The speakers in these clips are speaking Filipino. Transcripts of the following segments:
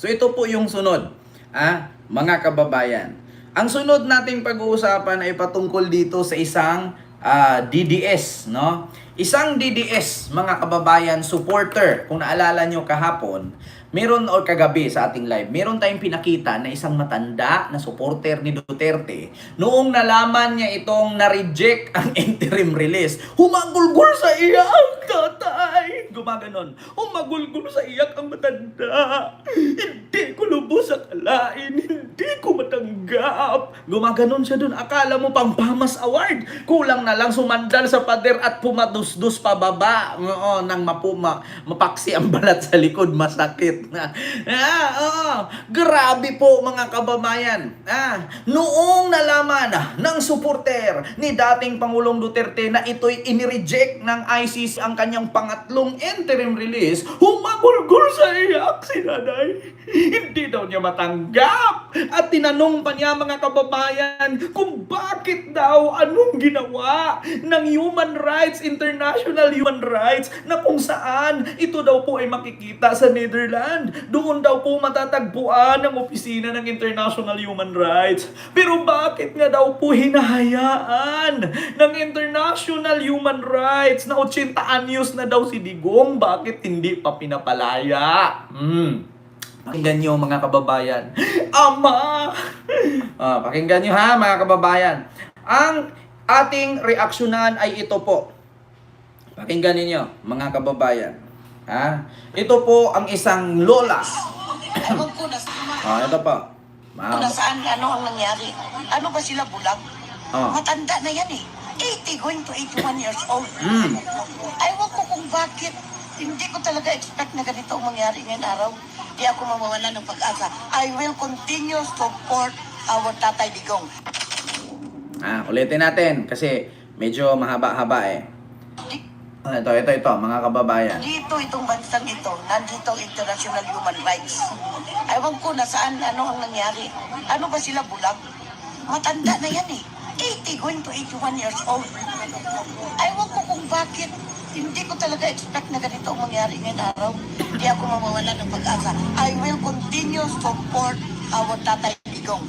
So ito po yung sunod, ah, mga kababayan. Ang sunod nating pag-uusapan ay patungkol dito sa isang ah, DDS, no? Isang DDS, mga kababayan, supporter. Kung naalala nyo kahapon, meron or kagabi sa ating live, meron tayong pinakita na isang matanda na supporter ni Duterte. Noong nalaman niya itong na-reject ang interim release, humagulgul sa iya ang tatay. Gumaganon. Humagulgul sa iyak ang matanda. Hindi ko lubos akalain. Matanggap. Gumaganon siya dun. Akala mo pang Pamas Award. Kulang na lang sumandal sa pader at pumadusdus pababa. Oo, nang mapuma, mapaksi ang balat sa likod. Masakit. ah, oo. Grabe po mga kababayan. Ah, noong nalaman ah, ng supporter ni dating Pangulong Duterte na ito'y inireject ng ICC ang kanyang pangatlong interim release, humagulgul sa iyak si nanay. Hindi daw niya matanggap. At tinanong pa niya mga kababayan kung bakit daw anong ginawa ng Human Rights, International Human Rights, na kung saan ito daw po ay makikita sa Netherlands. Doon daw po matatagpuan ang opisina ng International Human Rights. Pero bakit nga daw po hinahayaan ng International Human Rights na 80 anyos na daw si Digong? Bakit hindi pa pinapalaya? Hmm. Pakinggan nyo mga kababayan. Ama! Ah, pakinggan nyo ha mga kababayan. Ang ating reaksyonan ay ito po. Pakinggan ninyo mga kababayan. Ha? Ito po ang isang lola. Ewan ko na, Ah, ito po. kung Ma- nasaan ano ang nangyari. Ano ba sila bulag? Oh. Matanda na yan eh. 80 going to 81 years old. Mm. Ewan ko kung bakit. Hindi ko talaga expect na ganito ang mangyari ngayong araw. Di ako mamawala ng pag-asa. I will continue support our Tatay Digong. Ah, ulitin natin kasi medyo mahaba-haba eh. Ah, ito, ito, ito, mga kababayan. Dito itong bansang ito, nandito ang international human rights. Ewan ko na saan ano ang nangyari. Ano ba sila bulag? Matanda na yan eh. 80 going to 81 years old. Ewan ko kung bakit. Hindi ko talaga expect na ganito ang mangyari ngayong araw. Hindi ako mamawala ng pag-asa. I will continue support our Tatay Digong.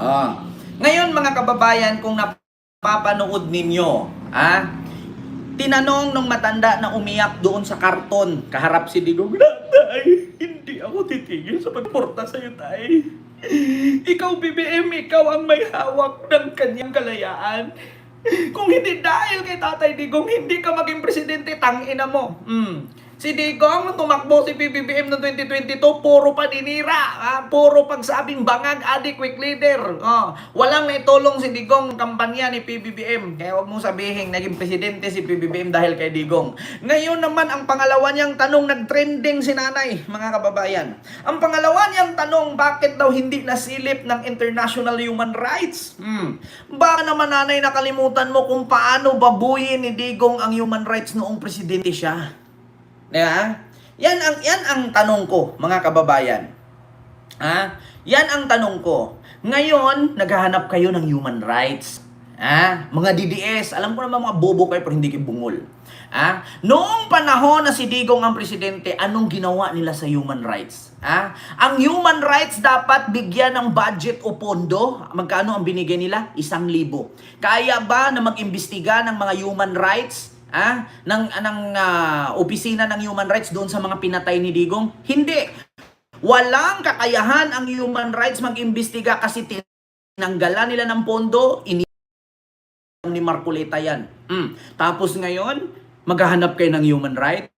Ah. Ngayon mga kababayan, kung napapanood ninyo, ah, tinanong nung matanda na umiyak doon sa karton, kaharap si Digong, Tatay, hindi ako titigil sa pagporta sa iyo, tay. Ikaw, BBM, ikaw ang may hawak ng kanyang kalayaan. Kung hindi dahil kay Tatay Digong, hindi ka maging presidente, tangina mo. Mm. Si Digong, tumakbo si PBBM noong 2022, puro paninira, ah, puro pagsabing bangag, adik, quick leader. Oh, walang naitulong si Digong kampanya ni PBBM. Kaya huwag mong sabihin, naging presidente si PBBM dahil kay Digong. Ngayon naman, ang pangalawa niyang tanong, nag-trending si nanay, mga kababayan. Ang pangalawa niyang tanong, bakit daw hindi nasilip ng International Human Rights? Hmm. Baka naman nanay nakalimutan mo kung paano babuyin ni Digong ang human rights noong presidente siya. Di ba? Yan ang yan ang tanong ko, mga kababayan. Ha? Yan ang tanong ko. Ngayon, naghahanap kayo ng human rights. Ha? Mga DDS, alam ko naman mga bobo kayo pero hindi kayo bungol. Ha? Noong panahon na si Digong ang presidente, anong ginawa nila sa human rights? Ha? Ang human rights dapat bigyan ng budget o pondo. Magkano ang binigay nila? Isang libo. Kaya ba na mag-imbestiga ng mga human rights ah, ng ng ah, opisina ng human rights doon sa mga pinatay ni Digong? Hindi. Walang kakayahan ang human rights mag-imbestiga kasi tinanggalan nila ng pondo, ini ni Marcoleta yan. Mm. Tapos ngayon, maghahanap kayo ng human rights.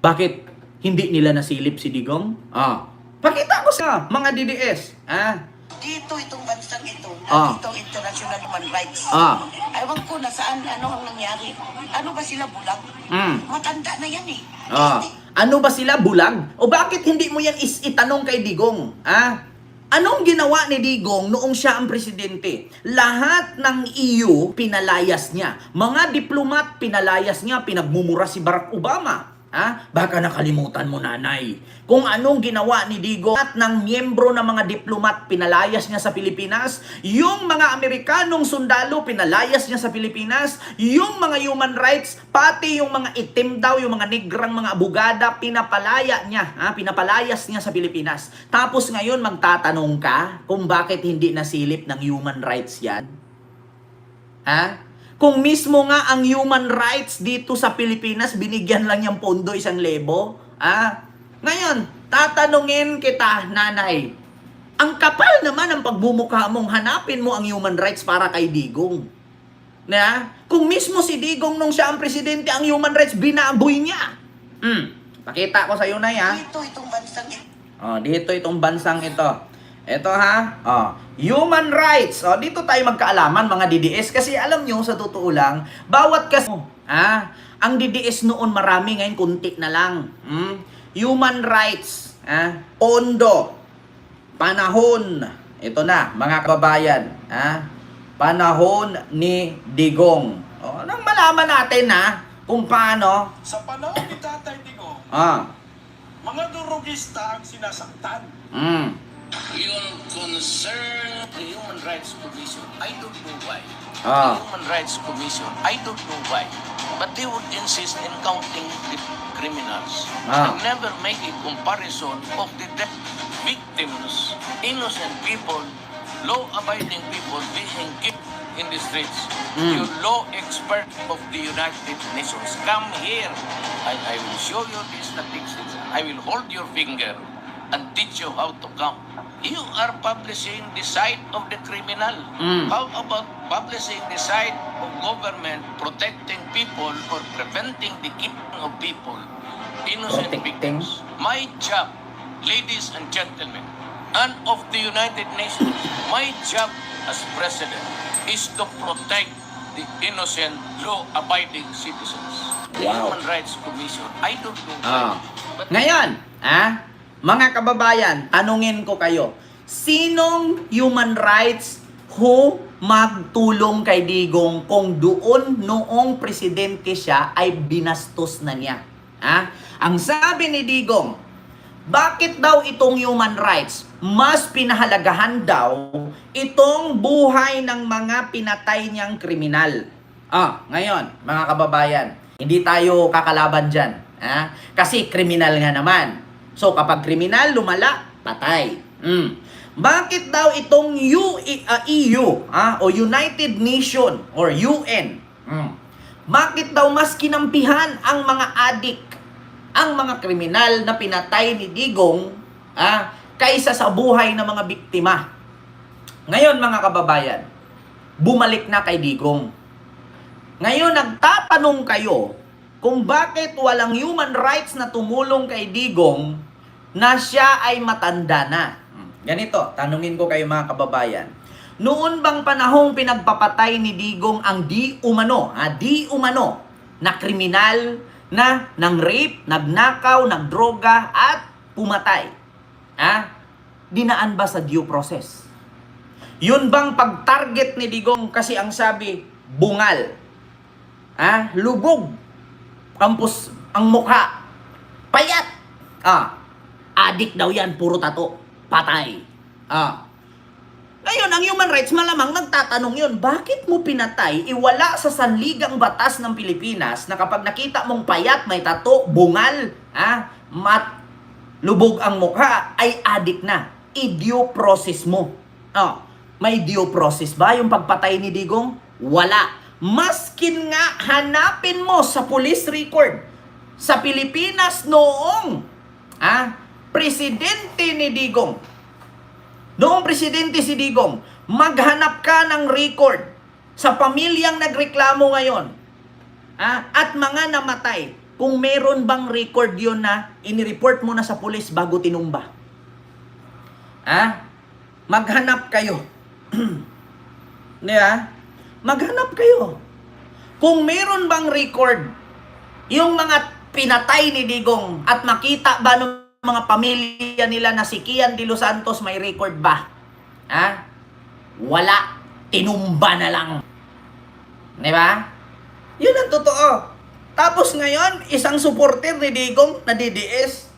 Bakit hindi nila nasilip si Digong? Ah. Pakita ko sa mga DDS. Ah. Dito itong bansang ito, Ah. nandito ang international human rights. Ah. Ewan ko na saan ano ang nangyari. Ano ba sila bulag? Mm. Matanda na yan eh. Ah. Ano ba sila bulag? O bakit hindi mo yan is itanong kay Digong? Ah? Anong ginawa ni Digong noong siya ang presidente? Lahat ng EU pinalayas niya. Mga diplomat pinalayas niya, pinagmumura si Barack Obama. Ha? Baka nakalimutan mo, nanay. Kung anong ginawa ni Digo at ng miyembro ng mga diplomat pinalayas niya sa Pilipinas, yung mga Amerikanong sundalo pinalayas niya sa Pilipinas, yung mga human rights, pati yung mga itim daw, yung mga negrang mga abogada, pinapalaya niya, ha? pinapalayas niya sa Pilipinas. Tapos ngayon magtatanong ka kung bakit hindi nasilip ng human rights yan? Ha? Kung mismo nga ang human rights dito sa Pilipinas, binigyan lang yung pondo isang lebo. Ha? Ngayon, tatanungin kita, nanay. Ang kapal naman ang pagbumukha mong hanapin mo ang human rights para kay Digong. Na? Kung mismo si Digong nung siya ang presidente, ang human rights binaboy niya. Hmm. Pakita ko sa iyo na ya. Dito itong bansang ito. Oh, dito itong bansang ito. Ito ha, oh, human rights. Oh, dito tayo magkaalaman mga DDS kasi alam nyo sa totoo lang, bawat kasi ah, ang DDS noon marami ngayon kunti na lang. Hmm? Human rights, ah, pondo, panahon. Ito na, mga kababayan, ah, panahon ni Digong. Oh, nang malaman natin ha kung paano Sa panahon ni Tatay Digong, ah, mga durugista ang sinasaktan. mm, Yung concern the Human Rights Commission, I don't know why. Ah. The Human Rights Commission, I don't know why. But they would insist in counting the criminals. Ah. They never make a comparison of the death victims, innocent people, law-abiding people being killed in the streets. Mm. You law expert of the United Nations, come here. I, I will show you the statistics. I will hold your finger and teach you how to count. You are publishing the side of the criminal. Mm. How about publishing the side of government protecting people or preventing the killing of people, innocent Protecting? victims? My job, ladies and gentlemen, and of the United Nations, my job as president is to protect the innocent, law-abiding citizens. The Wow. Human Rights Commission, I don't know Ah. why, but Ngayon, ah, mga kababayan, tanungin ko kayo, sinong human rights who magtulong kay Digong kung doon noong presidente siya ay binastos na niya? Ah, ang sabi ni Digong, bakit daw itong human rights mas pinahalagahan daw itong buhay ng mga pinatay niyang kriminal? Ah, ngayon, mga kababayan, hindi tayo kakalaban dyan. Ah? Kasi kriminal nga naman. So, kapag kriminal, lumala, patay. Mm. Bakit daw itong U, ah, EU ah, o United Nation or UN, mm, bakit daw mas kinampihan ang mga adik, ang mga kriminal na pinatay ni Digong ah, kaysa sa buhay ng mga biktima? Ngayon mga kababayan, bumalik na kay Digong. Ngayon nagtatanong kayo kung bakit walang human rights na tumulong kay Digong na siya ay matanda na. Hmm, Ganito, tanungin ko kayo mga kababayan. Noon bang panahong pinagpapatay ni Digong ang di umano, ah, di umano na kriminal na nang rape, nagnakaw, nagdroga at pumatay? Ah, dinaan ba sa due process? Yun bang pag-target ni Digong kasi ang sabi, bungal. Ah, lubog. Kampus ang mukha. Payat. Ah, adik daw yan, puro tato. Patay. Ah. Ngayon, ang human rights malamang nagtatanong yun, bakit mo pinatay, iwala sa sanligang batas ng Pilipinas na kapag nakita mong payat, may tato, bungal, ah, mat, lubog ang mukha, ay adik na. I-due process mo. Ah, may due process ba yung pagpatay ni Digong? Wala. Maskin nga hanapin mo sa police record sa Pilipinas noong ah, presidente ni Digong. Noong presidente si Digong, maghanap ka ng record sa pamilyang nagreklamo ngayon ah, at mga namatay. Kung meron bang record yon na inireport mo na sa pulis bago tinumba. Ah, maghanap kayo. Di ba? Maghanap kayo. Kung meron bang record, yung mga pinatay ni Digong at makita ba ng mga pamilya nila na si Kian de Los Santos may record ba? Ha? Wala. Tinumba na lang. Di ba? Yun ang totoo. Tapos ngayon, isang supporter ni Digong na DDS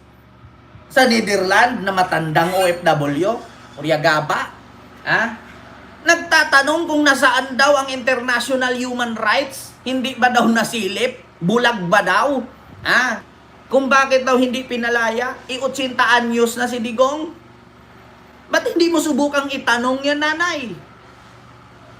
sa Netherlands na matandang OFW, Uriagaba, ha? Nagtatanong kung nasaan daw ang international human rights, hindi ba daw nasilip, bulag ba daw, ha? Kung bakit daw hindi pinalaya, i-80 anyos na si Digong. Ba't hindi mo subukang itanong yan, nanay?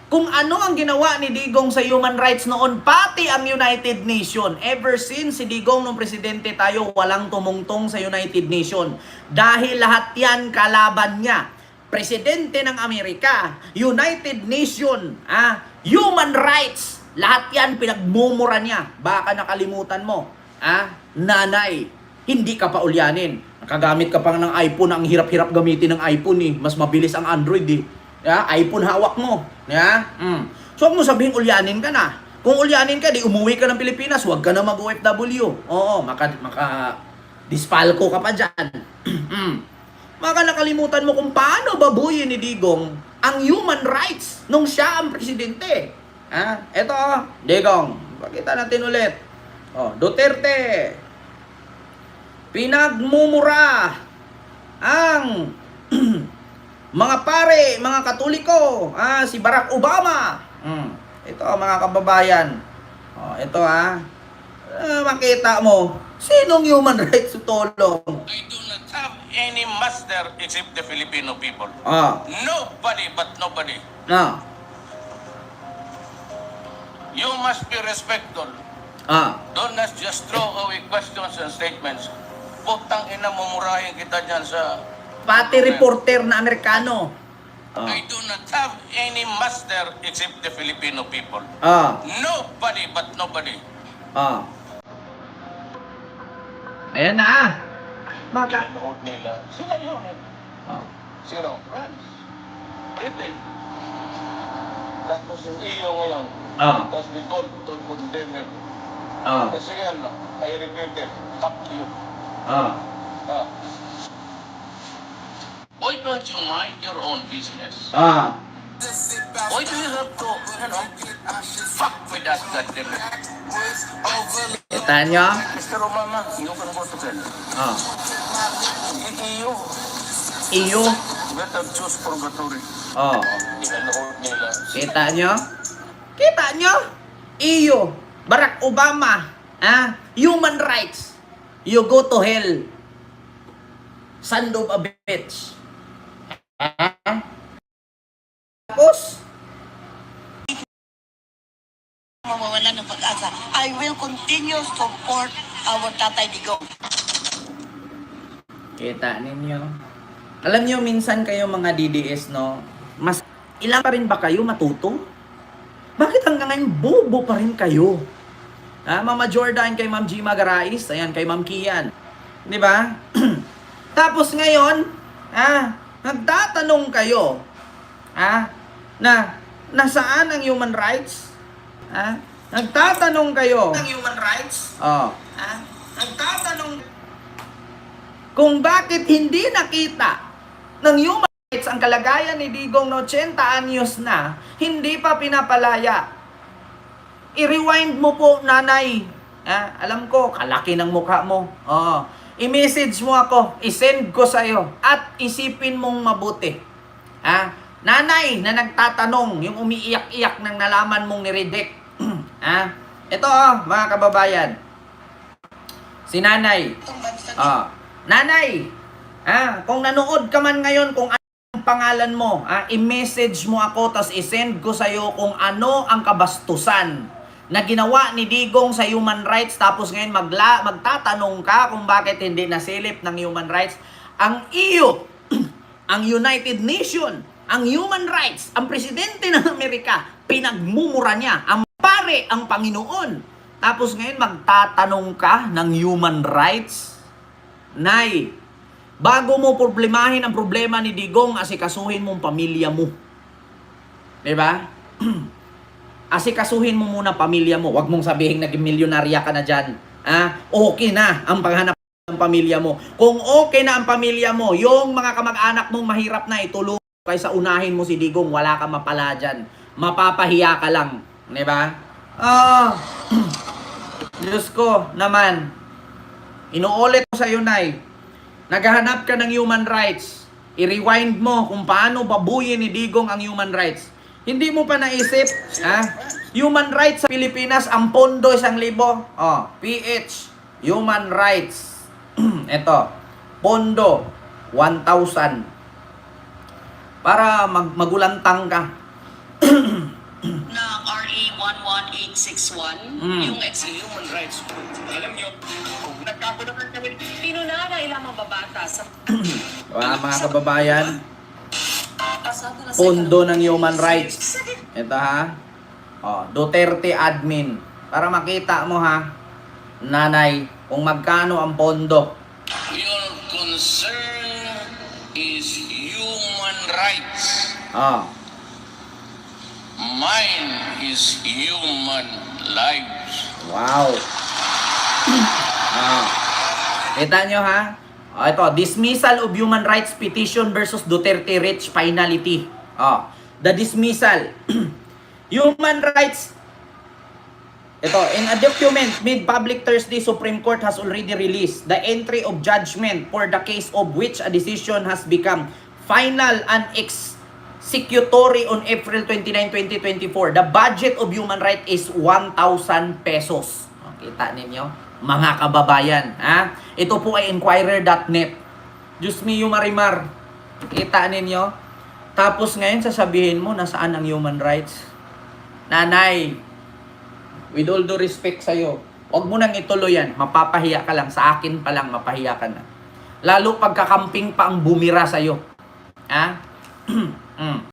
Kung ano ang ginawa ni Digong sa human rights noon, pati ang United Nation. Ever since si Digong nung presidente tayo, walang tumungtong sa United Nation. Dahil lahat yan kalaban niya. Presidente ng Amerika, United Nation, ah, human rights, lahat yan pinagmumura niya. Baka nakalimutan mo, ah, nanay, hindi ka pa ulyanin. Nakagamit ka pa ng iPhone, ang hirap-hirap gamitin ng iPhone eh. Mas mabilis ang Android eh. Yeah, iPhone hawak mo. Yeah? Mm. So, huwag mo sabihin ulyanin ka na. Kung ulyanin ka, di umuwi ka ng Pilipinas, huwag ka na mag-OFW. Oo, maka, maka dispalko ka pa dyan. Mm. Maka nakalimutan mo kung paano babuyin ni Digong ang human rights nung siya ang presidente. Ha? Eto, oh, Digong, pakita natin ulit. Oh, Duterte, pinagmumura ang mga pare, mga katoliko, ah, si Barack Obama. Mm. Ito mga kababayan. Oh, ito ah. Ah, makita mo, sinong human rights tutulong? I do not have any master except the Filipino people. Ah, Nobody but nobody. na. You must be respectful. Ah, Don't just throw away questions and statements. Putang ina, mumurahin kita dyan sa... pati reporter na Amerikano. Ah, I do not have any master except the Filipino people. ah, Nobody but nobody. ah. Ayan na ah. Maka. Lord nila. Sila yun. eh. Ah. Sino? France. Britain. Tapos yung iyo ngayon. Ah. Tapos we call to condemn him. Ah. Kasi yan, I repeat it. Fuck you. Ah. Ah. Why don't you mind your own business? Ah. Why do you have to, you know, fuck with us, goddamn it? Kita nyo? Mr. Obama, you can go to hell. Ah. EU, Iyo. better choose purgatory. Oh. Kita nyo? Kita nyo? Iyo. Barack Obama. Ah. Human rights. You go to hell. Son of a bitch. Ah. Tapos, Mawawala ng pag-asa. I will continue to support our Tatay Digong. Kita ninyo. Alam niyo minsan kayo mga DDS, no? Mas ilang pa rin ba kayo matuto? Bakit hanggang ngayon bobo pa rin kayo? Ah, Mama Jordan kay Ma'am G Magarais, ayan kay Ma'am Kian. 'Di ba? Tapos ngayon, ah, nagtatanong kayo, ah, na nasaan ang human rights? Ah, nagtatanong kayo. Ang human rights? Oh. Ah, nagtatanong kung bakit hindi nakita ng human rights ang kalagayan ni Digong na 80 anyos na, hindi pa pinapalaya. I-rewind mo po, nanay. Ah, alam ko, kalaki ng mukha mo. Oh. I-message mo ako, i-send ko sa'yo, at isipin mong mabuti. Ah, nanay na nagtatanong, yung umiiyak-iyak ng nalaman mong niredek. ah, ito oh, mga kababayan. Si nanay, Ah, nanay, ah, kung nanood ka man ngayon kung ano ang pangalan mo, ah, i-message mo ako tapos i-send ko sa iyo kung ano ang kabastusan na ginawa ni Digong sa human rights tapos ngayon magla, magtatanong ka kung bakit hindi nasilip ng human rights ang iyo, ang United Nation, ang human rights, ang presidente ng Amerika, pinagmumura niya, ang pare, ang Panginoon. Tapos ngayon magtatanong ka ng human rights? Nay, bago mo problemahin ang problema ni Digong, asikasuhin mong pamilya mo. 'Di ba? asikasuhin mo muna pamilya mo. Huwag mong sabihin naging milyonarya ka na diyan. Ah, okay na ang paghanap ng pamilya mo. Kung okay na ang pamilya mo, yung mga kamag-anak mong mahirap na itulong kaysa unahin mo si Digong, wala ka mapala dyan. Mapapahiya ka lang. Di ba? Ah, Diyos ko naman, inuulit ko sa iyo, Nay, naghahanap ka ng human rights, i-rewind mo kung paano babuyin ni Digong ang human rights. Hindi mo pa naisip, ha? Human rights sa Pilipinas, ang pondo isang libo. Oh, PH, human rights. Ito, pondo, 1,000. Para mag magulantang ka. na RA 11861, Mm. yung ex Human rights. Alam niyo, kung nagkakulangan kami, pinunana ilang mababata sa Mga mga kababayan, na pondo ng human rights. Ito ha. Oh, Duterte admin. Para makita mo ha, nanay, kung magkano ang pondo. Your concern is human rights. Oh, Mine is human lives. wow. Ah. Kita nyo ha? Oh, ito, dismissal of human rights petition versus Duterte Rich finality. Oh, the dismissal. human rights ito, in a document made public Thursday, Supreme Court has already released the entry of judgment for the case of which a decision has become final and executory on April 29, 2024. The budget of human right is 1,000 pesos. Kita ninyo? Mga kababayan. Ha? Ito po ay inquirer.net. Diyos me, Marimar. Kita ninyo? Tapos ngayon sasabihin mo, nasaan ang human rights? Nanay, with all due respect sa'yo, huwag mo nang ituloy yan. Mapapahiya ka lang. Sa akin pa lang, mapahiya ka na. Lalo pagkakamping pa ang bumira sa'yo. Ha? Mm.